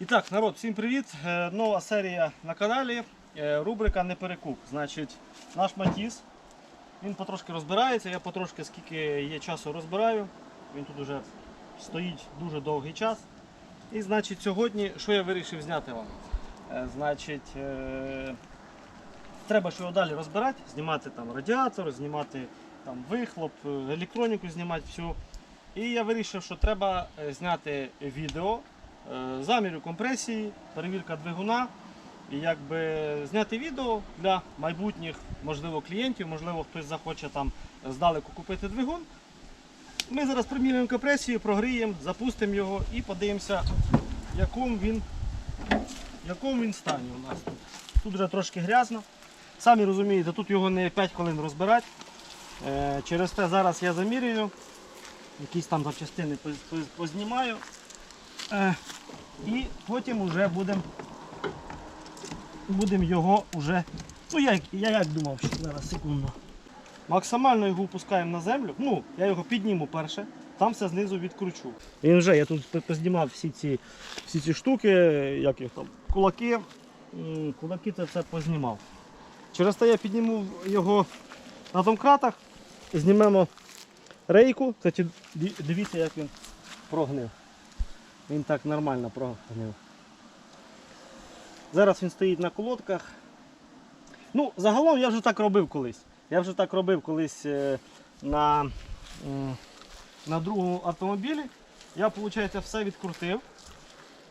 І так, народ, всім привіт! Е, Нова серія на каналі. Е, Рубрика Не перекуп. Значить, наш Матіс. Він потрошки розбирається, я потрошки, скільки є часу, розбираю. Він тут уже стоїть дуже довгий час. І значить, сьогодні, що я вирішив зняти вам? Е, Значить, треба що його далі розбирати, знімати там радіатор, знімати там вихлоп, електроніку знімати всю. І я вирішив, що треба зняти відео е, замірю компресії, перевірка двигуна. І якби зняти відео для майбутніх, можливо, клієнтів, можливо, хтось захоче там здалеку купити двигун. Ми зараз приміряємо компресію, прогріємо, запустимо його і подивимося, в якому він, в якому він стані у нас тут. Вже трошки грязно. Самі розумієте, тут його не 5 хвилин розбирати. Е, Через те зараз я замірюю, якісь там запчастини поз- поз- познімаю. Е, І потім вже будемо будем його вже. Ну я, я як думав, що зараз секунду. Максимально його опускаємо на землю. Ну, я його підніму перше, там все знизу відкручу. Він вже, я тут познімав всі ці, всі ці штуки, як їх там, кулаки. Кулаки це все познімав. Через те я підніму його на домкратах, знімемо рейку. Кстати, дивіться, як він прогнив. Він так нормально прогнив. Зараз він стоїть на колодках. Ну, загалом я вже так робив колись. Я вже так робив колись е, на, на другому автомобілі. Я, виходить, все відкрутив.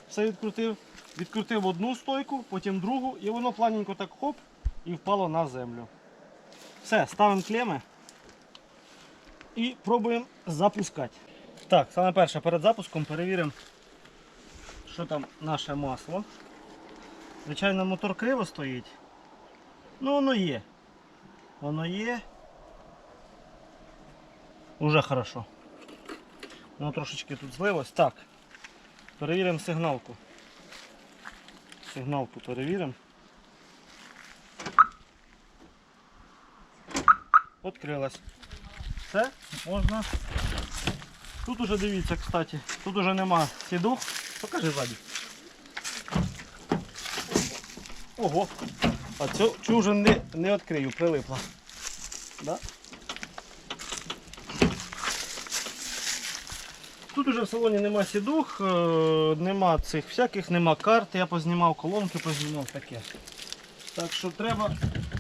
Все відкрутив. Відкрутив одну стойку, потім другу, і воно плавненько так хоп і впало на землю. Все, ставимо клеми і пробуємо запускати. Так, саме перше перед запуском перевіримо, що там наше масло. Звичайно, мотор криво стоїть. Ну воно є. Воно є. Уже хорошо. Воно трошечки тут злилось. Так. Перевіримо сигналку. Сигналку перевіримо. Открилась. Все, можна. Тут уже дивіться, кстати, тут уже нема сідух. Покажи ззаді. Ого! А цю, вже не, не відкрию, прилипла. Да? Тут уже в салоні нема сідух, е, нема цих всяких, нема карт, я познімав колонки, познімав таке. Так що треба.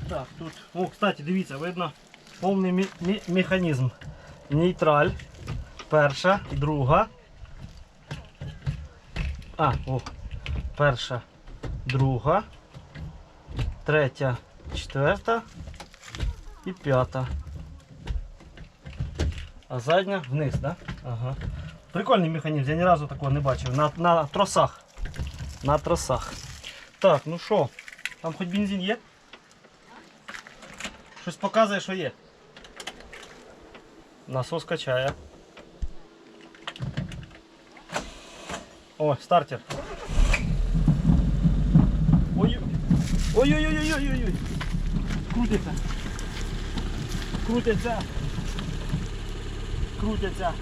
Так, тут. О, кстати, дивіться, видно повний механізм. Нейтраль. Перша, друга. А, о. Перша, друга, третя, четверта і п'ята. А задня вниз, так? Да? Ага. Прикольний механізм, я ні разу такого не бачив. На, на тросах. На тросах. Так, ну що, там хоч бензин є? Щось показує, що є. Насос качає. О, стартер. Ой. Ой-ой-ой-ой-ой-ой. Крутиться. Крутиться. Крутиться.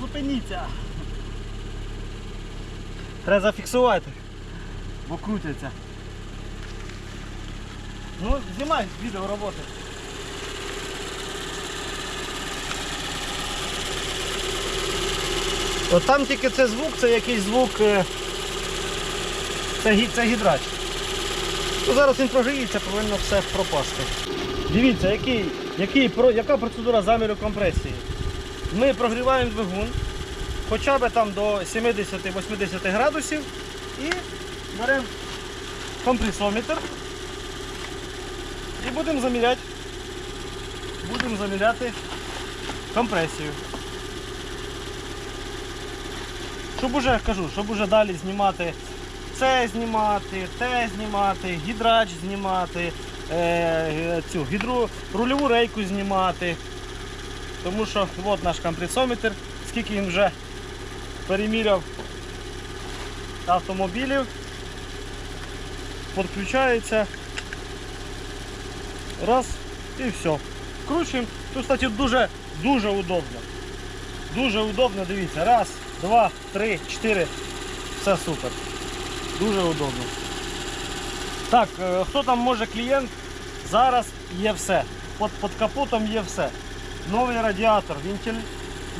Зупиніться. Треба зафіксувати, бо крутяться. Ну, знімай відео роботи. От там тільки це звук, це якийсь звук. е, Це, це гідрач. Ну, зараз він прогріється, повинно все пропасти. Дивіться, який, який, яка процедура заміру компресії. Ми прогріваємо двигун хоча б там до 70-80 градусів і беремо компресометр і будемо заміряти, будемо заміряти компресію. Щоб уже кажу, щоб уже далі знімати це знімати, те знімати, гідрач знімати, е, е, цю гідру, рульову рейку знімати. Тому що от наш компресометр, скільки він вже переміряв автомобілів, підключається. Раз і все. Вкручуємо. Тут, кстати, дуже, дуже удобно. Дуже удобно, дивіться. Раз, два, три, чотири. Все супер. Дуже удобно. Так, е, хто там може клієнт? Зараз є все. Під, під капотом є все. Новий радіатор, вентиль...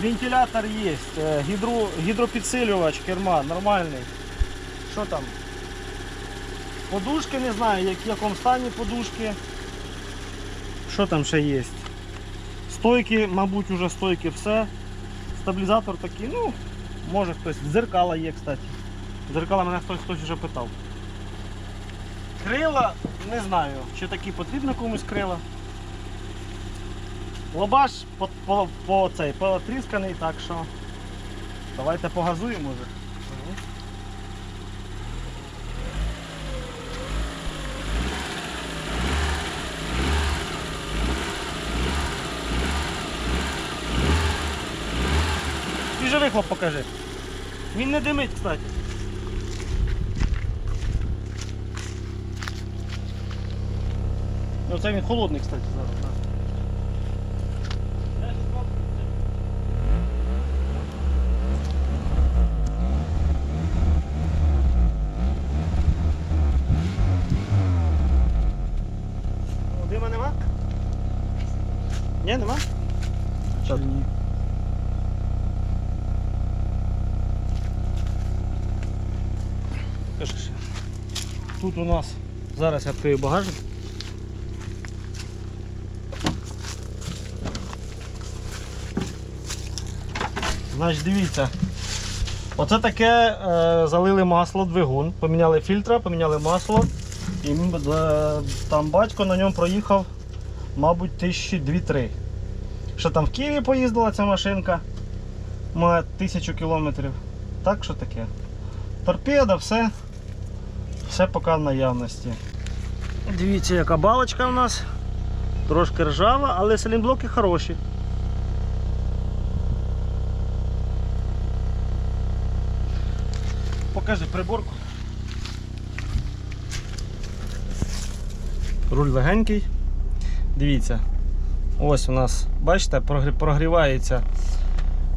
вентилятор є, е, гідро... гідропідсилювач керма нормальний. Що там? Подушки не знаю, як, в якому стані подушки. Що там ще є? Стойки, мабуть, уже стойки все. Стабілізатор такий, ну, може хтось. Дзеркала є, кстати. Дзеркала мене хтось хтось вже питав. Крила, не знаю, чи такі потрібно комусь крила. Лобаш по, по, по цей, потрісканий, так що давайте погазуємо може. Свіжий вихлоп покажи. Він не димить, кстати. Ну це він холодний, кстати, зараз. да. О, Дима нема? Ні, нема? У нас зараз я відкрию багажник. Значить, дивіться. Оце таке е, залили масло, двигун, поміняли фільтра, поміняли масло. І е, там батько на ньому проїхав, мабуть, тисячі дві-три. Ще там в Києві поїздила ця машинка. Має тисячу кілометрів. Так що таке? Торпеда, все. Все поки в наявності. Дивіться, яка балочка в нас. Трошки ржава, але селінблоки хороші. Покажи приборку. Руль легенький. Дивіться. Ось у нас, бачите, прогрівається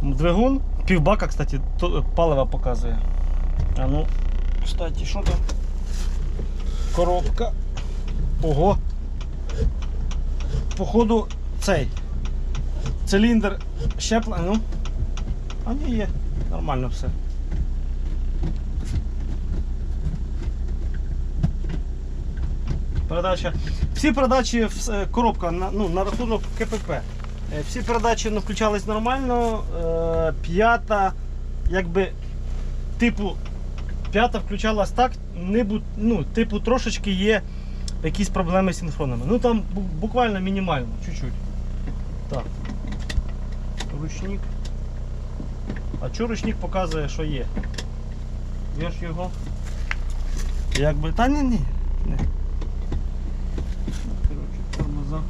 двигун. Півбака, кстати, палива показує. А ну, кстати, що там? Коробка. Ого. Походу цей циліндр щеплення. Ну. А ні, є. Нормально все. Передача. Всі передачі, коробка на, ну, на рахунок КПП. Е, Всі передачі ну, включались нормально. Е, П'ята, якби, типу, п'ята включалась так, не ну, типу, трошечки є якісь проблеми з синхронами. Ну там буквально мінімально, чуть-чуть. Так. Ручник. А чого ручник показує, що є? Я ж його. Якби. Та ні, ні. не. Коротше.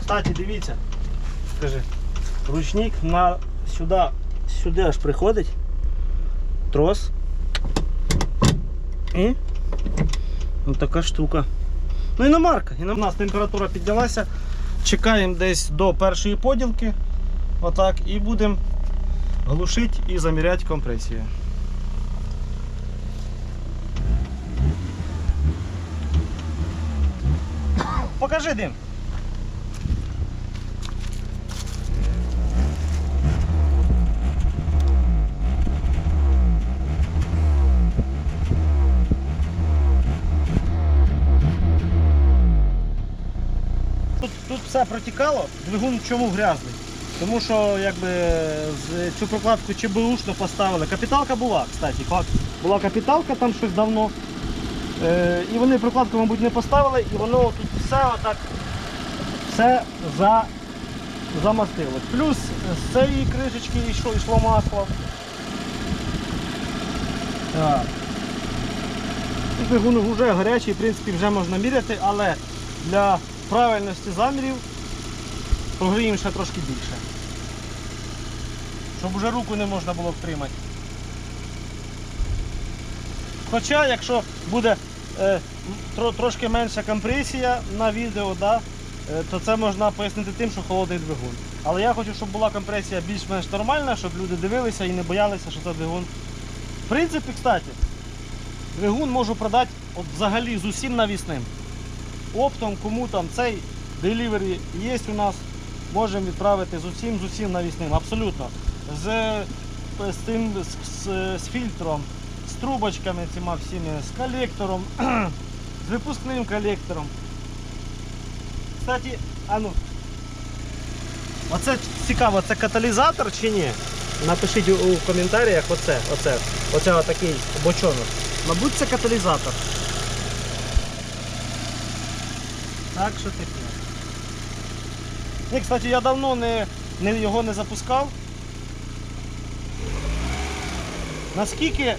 Кстати, дивіться. Скажи. Ручник на сюди, сюди аж приходить. Трос. І ось така штука. Ну іномарка. І у нас температура піднялася. Чекаємо десь до першої поділки. Отак. І будемо глушити і заміряти компресію. Покажи дим. Тут, тут все протікало, двигун чому грязний? Тому що якби цю прокладку ЧБУшну поставили. Капіталка була, кстати. Була капіталка там щось давно. Е, і вони прокладку, мабуть, не поставили, і воно тут все отак все за, замастило. Плюс з цієї кришечки йшло, йшло масло. Так. Двигун вже гарячий, в принципі, вже можна міряти, але для правильності замірів прогріємо ще трошки більше. Щоб вже руку не можна було втримати. Хоча, якщо буде е, тро- трошки менша компресія на відео, да, е, то це можна пояснити тим, що холодний двигун. Але я хочу, щоб була компресія більш-менш нормальна, щоб люди дивилися і не боялися, що це двигун. В принципі, кстати, двигун можу продати от взагалі з усім навісним. Оптом, кому там цей делівері є у нас, можемо відправити з усім, з усім навісним. Абсолютно. З, з, тим, з, з, фільтром, з трубочками цими всіми, з колектором, з випускним колектором. Кстати, а ну. Оце цікаво, це каталізатор чи ні? Напишіть у коментарях оце, оце, оце отакий бочонок. Мабуть, це каталізатор. Так що таке. Ні, кстати, я давно не, не, його не запускав. Наскільки,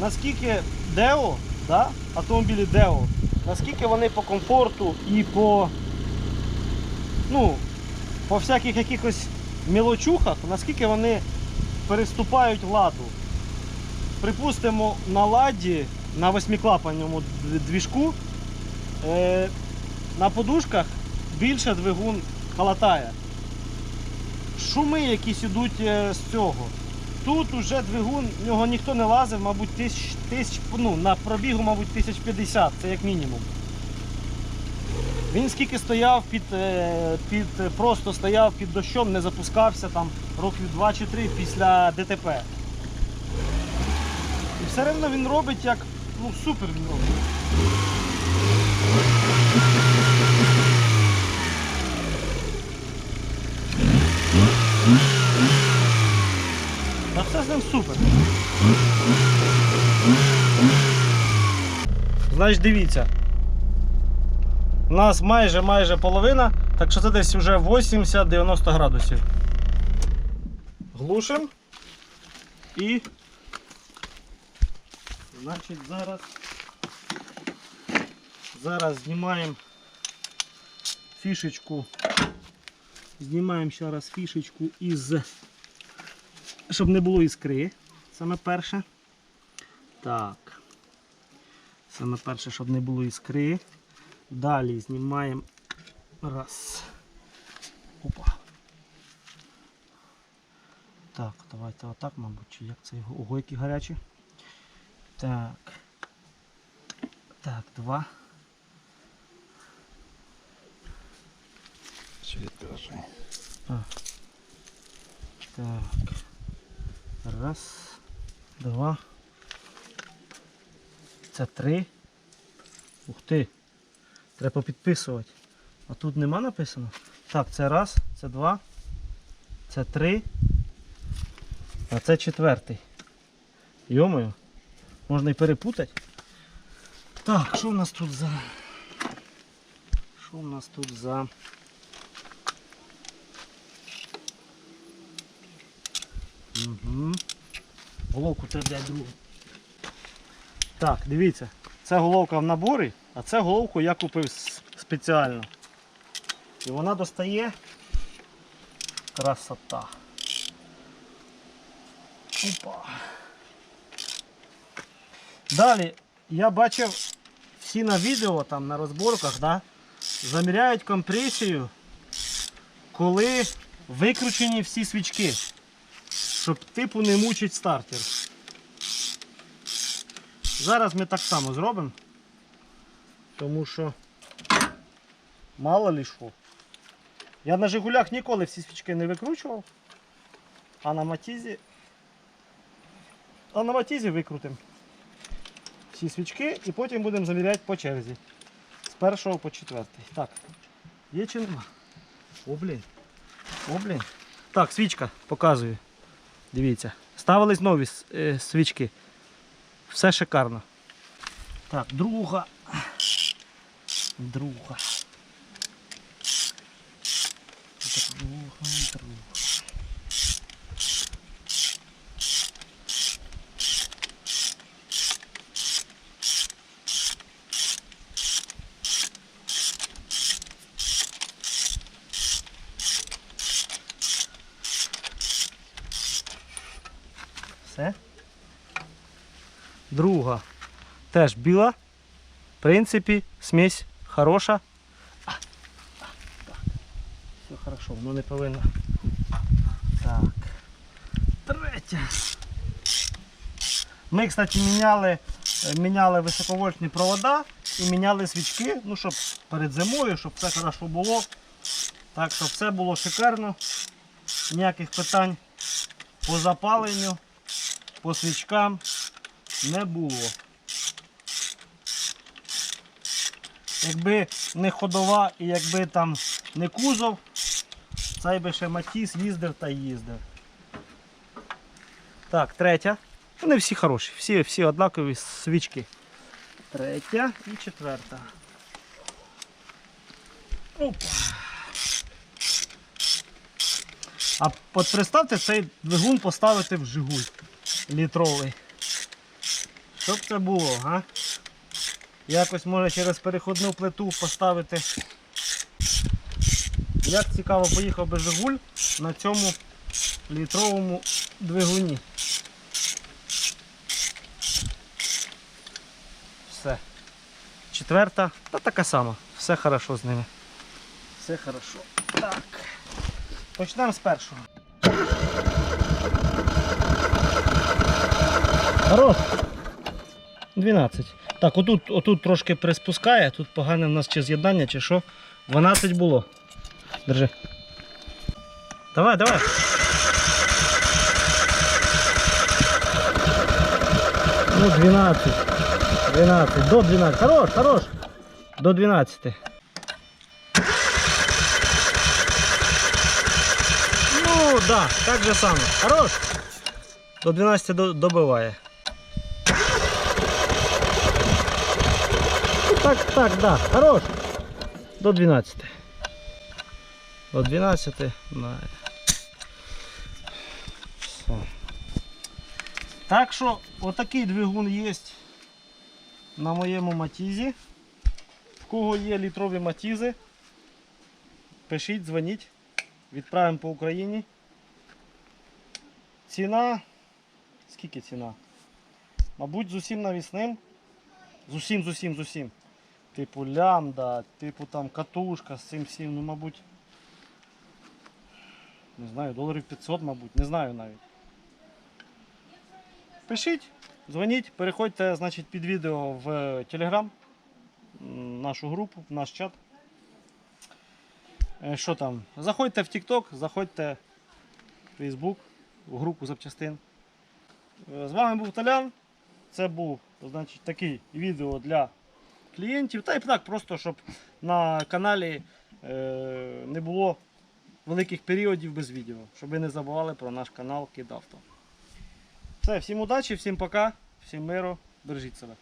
наскільки Део, да? автомобілі Део, наскільки вони по комфорту і по, ну, по всяких якихось мілочухах, наскільки вони переступають ладу. Припустимо, на ладі, на восьмиклапанному двіжку, е, на подушках більше двигун халатає. Шуми якісь ідуть е, з цього. Тут уже двигун, в нього ніхто не лазив, мабуть, тисяч, тисяч, ну, на пробігу, мабуть, 1050, це як мінімум. Він скільки стояв під, е, під просто стояв під дощом, не запускався там років 2 чи 3 після ДТП. І все одно він робить як, ну супер він робить. Та все з ним супер. Значить, дивіться. У нас майже майже половина, так що це десь вже 80-90 градусів. Глушимо і значить зараз зараз знімаємо фішечку. Знімаємо ще раз фішечку із щоб не було іскри. Саме перше. Так. Саме перше, щоб не було іскри. Далі знімаємо раз. Опа. Так, давайте отак, мабуть, чи як це його. Ого, які гарячі. Так. Так, два. А. Так. Раз, два. Це три. Ух ти. Треба підписувати. А тут нема написано? Так, це раз, це два, це три. А це четвертий. Йомою. Можна і перепутати. Так, що в нас тут за. Що в нас тут за. Угу. Головку треба взяти другу. Так, дивіться, це головка в наборі, а це головку я купив спеціально. І вона достає красота. Опа. Далі я бачив всі на відео, там на розборках, да, заміряють компресію, коли викручені всі свічки щоб типу не мучить стартер. Зараз ми так само зробимо, тому що мало ли що. Я на Жигулях ніколи всі свічки не викручував, а на матізі. А на матізі викрутимо всі свічки і потім будемо заміряти по черзі. З першого по четвертий. Так, є чи нема? О, блін. О, блін. Так, свічка, показую. Дивіться, ставились нові е, свічки. Все шикарно. Так, друга. Друга. Друга, друга. Все. Друга. Теж біла. В принципі, смесь хороша. Так. Все хорошо, воно не повинно Третє. Ми, кстати, міняли, е, міняли високовольтні провода і міняли свічки, ну, щоб перед зимою, щоб все хорошо було. Так, щоб все було шикарно. Ніяких питань по запаленню, по свічкам не було. Якби не ходова і якби там не кузов, цей би ще Матіс їздив та їздив. Так, третя. Вони всі хороші, всі, всі однакові свічки. Третя і четверта. Опа. А от представте цей двигун поставити в Жигуль літровий. Щоб це було, га? Якось може через переходну плиту поставити. Як цікаво поїхав би Жигуль на цьому літровому двигуні. Все. Четверта, та така сама. Все хорошо з ними. Все хорошо. Так. Почнемо з першого. Хорош. 12. Так, отут, отут трошки приспускає, тут погане в нас чи з'єднання, чи що. 12 було. Держи. Давай, давай. Ну, 12. 12. До 12. Хорош, хорош. До 12. Ну, да, так же само. Хорош. До 12 добиває. Так, так, да. Хорош. До 12. До 12. Да. Все. Так що, отакий двигун є на моєму матізі. В кого є літрові матізи, пишіть, дзвоніть, відправимо по Україні. Ціна. Скільки ціна? Мабуть, з усім навісним. З усім, з усім, з усім. Типу лямда, типу там катушка з цим всім, ну мабуть. Не знаю, доларів 500, мабуть, не знаю навіть. Пишіть, дзвоніть, переходьте значить, під відео в Telegram, нашу групу, в наш чат. Е, Що там? Заходьте в TikTok, заходьте в Facebook, в групу запчастин. Е, З вами був Толян. Це був значить, такий відео для клієнтів. Та й так, просто щоб на каналі е, не було великих періодів без відео, щоб ви не забували про наш канал Кидавто. Все, всім удачі, всім пока, всім миру, бережіть себе.